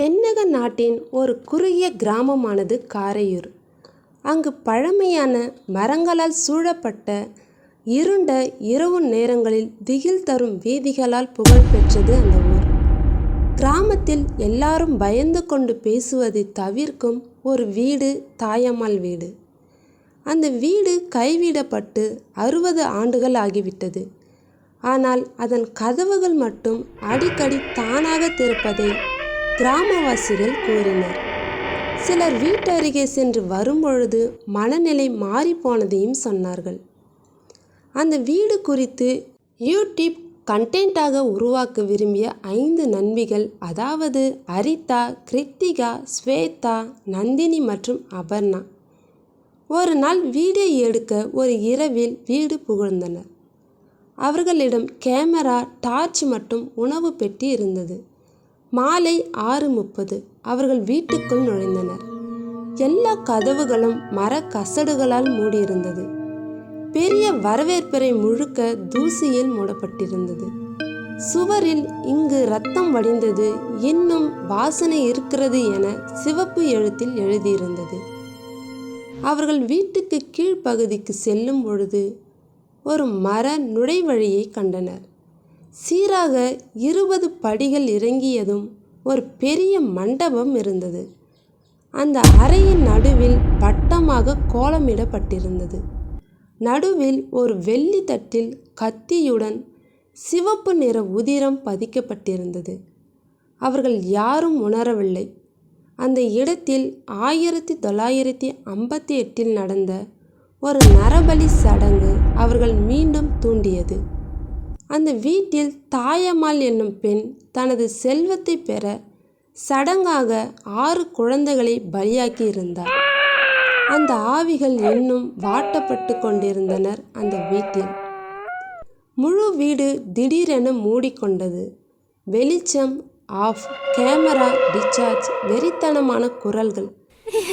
தென்னக நாட்டின் ஒரு குறுகிய கிராமமானது காரையூர். அங்கு பழமையான மரங்களால் சூழப்பட்ட இருண்ட இரவு நேரங்களில் திகில் தரும் வீதிகளால் புகழ் பெற்றது அந்த ஊர். கிராமத்தில் எல்லாரும் பயந்து கொண்டு பேசுவதை தவிர்க்கும் ஒரு வீடு தாயம்மாள் வீடு. அந்த வீடு கைவிடப்பட்டு அறுபது ஆண்டுகள் ஆகிவிட்டது. ஆனால் அதன் கதவுகள் மட்டும் அடிக்கடி தானாக திறப்பதை கிராமவாசிகள் கூறினர். சிலர் வீட்டருகே சென்று வரும்பொழுது மனநிலை மாறிப்போனதையும் சொன்னார்கள். அந்த வீடு குறித்து யூடியூப் கண்டென்ட்டாக உருவாக்க விரும்பிய ஐந்து நண்பிகள் அதாவது அரிதா கிருத்திகா ஸ்வேதா நந்தினி மற்றும் அபர்ணா ஒரு நாள் வீடியோ எடுக்க ஒரு இரவில் வீடு புகழ்ந்தனர் அவர்களிடம் கேமரா டார்ச் மற்றும் உணவு பெட்டி இருந்தது. மாலை ஆறு முப்பது. அவர்கள் வீட்டுக்குள் நுழைந்தனர். எல்லா கதவுகளும் மர கசடுகளால் மூடியிருந்தது. பெரிய வரவேற்பறை முழுக்க தூசியில் மூடப்பட்டிருந்தது. சுவரில் இங்கு ரத்தம் வடிந்தது இன்னும் வாசனை இருக்கிறது என சிவப்பு எழுத்தில் எழுதியிருந்தது. அவர்கள் வீட்டுக்கு கீழ்ப்பகுதிக்கு செல்லும் பொழுது ஒரு மர நுழைவழியை கண்டனர். சீராக இருபது படிகள் இறங்கியதும் ஒரு பெரிய மண்டபம் இருந்தது. அந்த அறையின் நடுவில் வட்டமாக கோலமிடப்பட்டிருந்தது. நடுவில் ஒரு வெள்ளி தட்டில் கத்தியுடன் சிவப்பு நிற உதிரம் பதிக்கப்பட்டிருந்தது. அவர்கள் யாரும் உணரவில்லை. அந்த இடத்தில் ஆயிரத்தி தொள்ளாயிரத்தி ஐம்பத்தி எட்டில் நடந்த ஒரு நரபலி சடங்கு அவர்கள் மீண்டும் தூண்டியது. அந்த வீட்டில் தாயம்மாள் என்னும் பெண் தனது செல்வத்தை பெற சடங்காக ஆறு குழந்தைகளை பலியாக்கி இருந்தார். அந்த ஆவிகள் இன்னும் வாட்டப்பட்டு கொண்டிருந்தனர் அந்த வீட்டில். முழு வீடு திடீரென மூடிக்கொண்டது. வெளிச்சம் ஆஃப் கேமரா டிஸ்சார்ஜ் வெறித்தனமான குரல்கள்.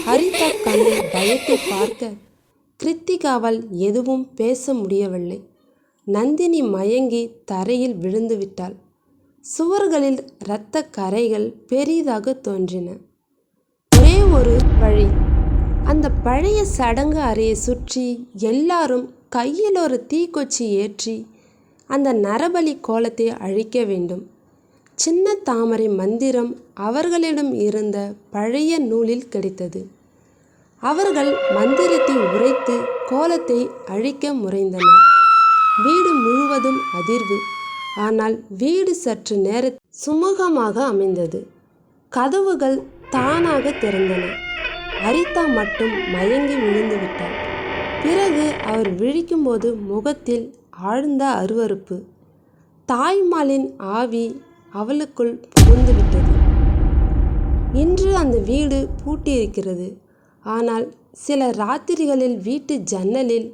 ஹரிதா கண்ணில் பயத்தை பார்க்க கிருத்திகாவால் எதுவும் பேச முடியவில்லை. நந்தினி மயங்கி தரையில் விழுந்து விட்டாள். சுவர்களில் இரத்த கரைகள் பெரிதாக தோன்றின. ஒரே ஒரு வழி. அந்த பழைய சடங்கு அறையை சுற்றி எல்லாரும் கையில் ஒரு தீக்கொச்சி ஏற்றி அந்த நரபலி கோலத்தை அழிக்க வேண்டும். சின்ன தாமரை மந்திரம் அவர்களிடம் இருந்த பழைய நூலில் கிடைத்தது. அவர்கள் மந்திரத்தை உரைத்து கோலத்தை அழிக்க முறைந்தனர். வீடு முழுவதும் அதிர்வு. ஆனால் வீடு சற்று நேர சுமூகமாக அமைந்தது. கதவுகள் தானாக திறந்தன. அரிதா மட்டும் மயங்கி விழுந்து விட்டார் பிறகு அவர் விழிக்கும்போது முகத்தில் ஆழ்ந்த அருவருப்பு. தாய்மாலின் ஆவி அவளுக்குள் புகுந்துவிட்டது. இன்று அந்த வீடு பூட்டியிருக்கிறது. ஆனால் சில ராத்திரிகளில் வீட்டு ஜன்னலில்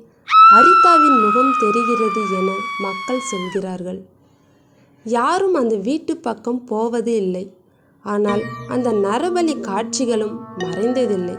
அரிதாவின் முகம் தெரிகிறது என மக்கள் சொல்கிறார்கள். யாரும் அந்த வீட்டு பக்கம் போவது இல்லை ஆனால் அந்த நரபலி காட்சிகளும் மறைந்ததில்லை.